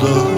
gözdağı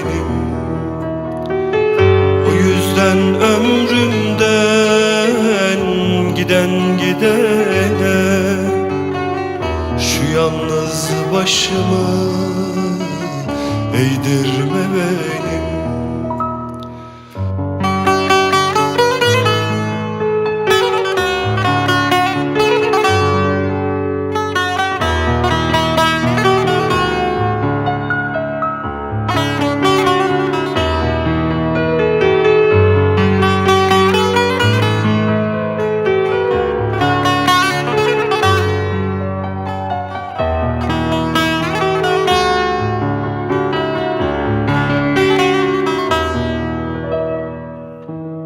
o yüzden ömrümden giden gidene. Şu yalnız başımı eğdirme benim